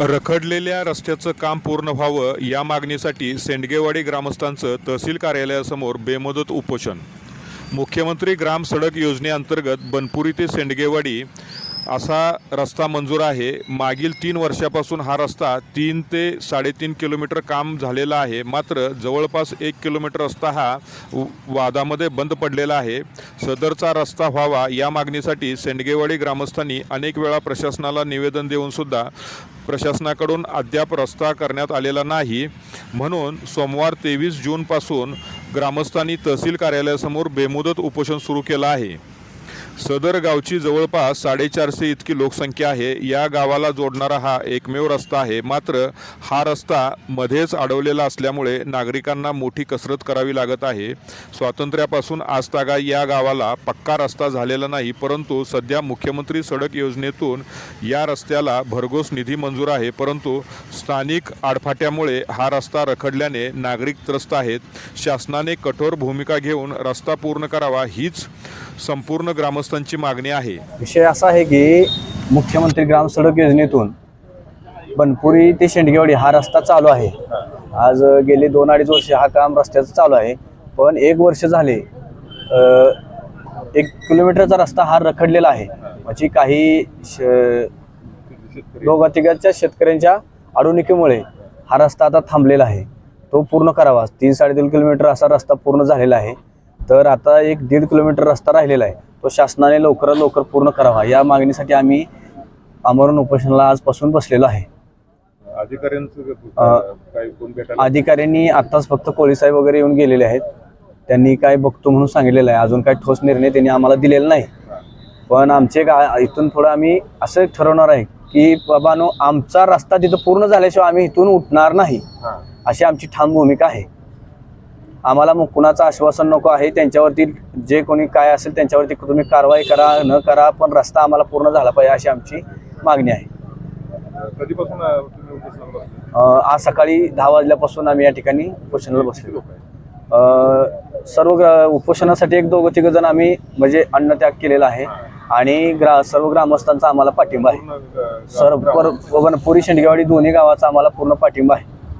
रखडलेल्या रस्त्याचं काम पूर्ण व्हावं या मागणीसाठी सेंडगेवाडी ग्रामस्थांचं तहसील कार्यालयासमोर बेमुदत उपोषण. मुख्यमंत्री ग्राम सडक योजनेअंतर्गत बनपुरी ते सेंडगेवाडी असा रस्ता मंजूर आहे. मागील तीन वर्षापासून हा रस्ता तीन ते साडेतीन किलोमीटर काम झालेला आहे. मात्र जवळपास एक किलोमीटर रस्ता हा व- वादामध्ये बंद पडलेला आहे. सदरचा रस्ता व्हावा या मागणीसाठी सेंडगेवाडी ग्रामस्थांनी अनेक वेळा प्रशासनाला निवेदन देऊनसुद्धा प्रशासनाकडून अद्याप रस्ता करण्यात आलेला नाही. म्हणून सोमवार तेवीस जूनपासून ग्रामस्थांनी तहसील कार्यालयासमोर बेमुदत उपोषण सुरू केलं आहे. सदर गावची जवळपास साडेचारशे इतकी लोकसंख्या आहे. या गावाला जोडणारा हा एकमेव रस्ता आहे. मात्र हा रस्ता मध्येच अडवलेला असल्यामुळे नागरिकांना मोठी कसरत करावी लागत आहे. स्वातंत्र्यापासून आजतागा या गावाला पक्का रस्ता झालेला नाही परंतु सध्या मुख्यमंत्री सडक योजनेतून या रस्त्याला भरघोस निधी मंजूर आहे. परंतु स्थानिक आडफाट्यामुळे हा रस्ता रखडल्याने नागरिक त्रस्त आहेत. शासनाने कठोर भूमिका घेऊन रस्ता पूर्ण करावा हीच संपूर्ण ग्रामस्थांची मागणी आहे. विषय असा आहे की मुख्यमंत्री ग्राम सडक योजनेतून बनपुरी ते शेंडगेवाडी हा रस्ता चालू आहे. आज गेले दोन अडीच वर्ष हा काम रस्त्याचं चालू आहे. पण एक वर्ष झाले एक किलोमीटरचा रस्ता हा रखडलेला आहे. म्हणजे काही श दोघा तिघाच्या शेतकऱ्यांच्या अडवणुकीमुळे हा रस्ता आता थांबलेला आहे. तो पूर्ण करावा. तीन साडेतीन किलोमीटर असा रस्ता पूर्ण झालेला आहे. तर आता एक दीड किलोमीटर रस्ता राहिलेला आहे. तो शासनाने लवकरात लवकर पूर्ण करावा. या मागणीसाठी आम्ही आमरण उपोषणाला आजपासून बसलेलो आहे. अधिकाऱ्यांनी आत्ताच फक्त पोलीस साहेब वगैरे येऊन गेलेले आहेत. त्यांनी काय बघतो म्हणून सांगितलेलं आहे. अजून काय ठोस निर्णय त्यांनी आम्हाला दिलेला नाही. पण आमचे गा इथून थोडं आम्ही असं ठरवणार आहे की बाबानो आमचा रस्ता तिथं पूर्ण झाल्याशिवाय आम्ही इथून उठणार नाही. अशी आमची ठाम भूमिका आहे. आम्हाला मग कुणाचं आश्वासन नको आहे त्यांच्यावरती जे कोणी काय असेल त्यांच्यावरती तुम्ही कारवाई करा न करा पण रस्ता आम्हाला पूर्ण झाला पाहिजे अशी आमची मागणी आहे. आज सकाळी दहा वाजल्यापासून आम्ही या ठिकाणी उपोषणाला बसलेलो सर्व ग्रा उपोषणासाठी एक दोघं तिघं जण आम्ही म्हणजे अन्नत्याग केलेला आहे आणि ग्रा सर्व ग्रामस्थांचा आम्हाला पाठिंबा आहे. सर्व पर पुरी शेंडगेवाडी दोन्ही गावाचा आम्हाला पूर्ण पाठिंबा आहे.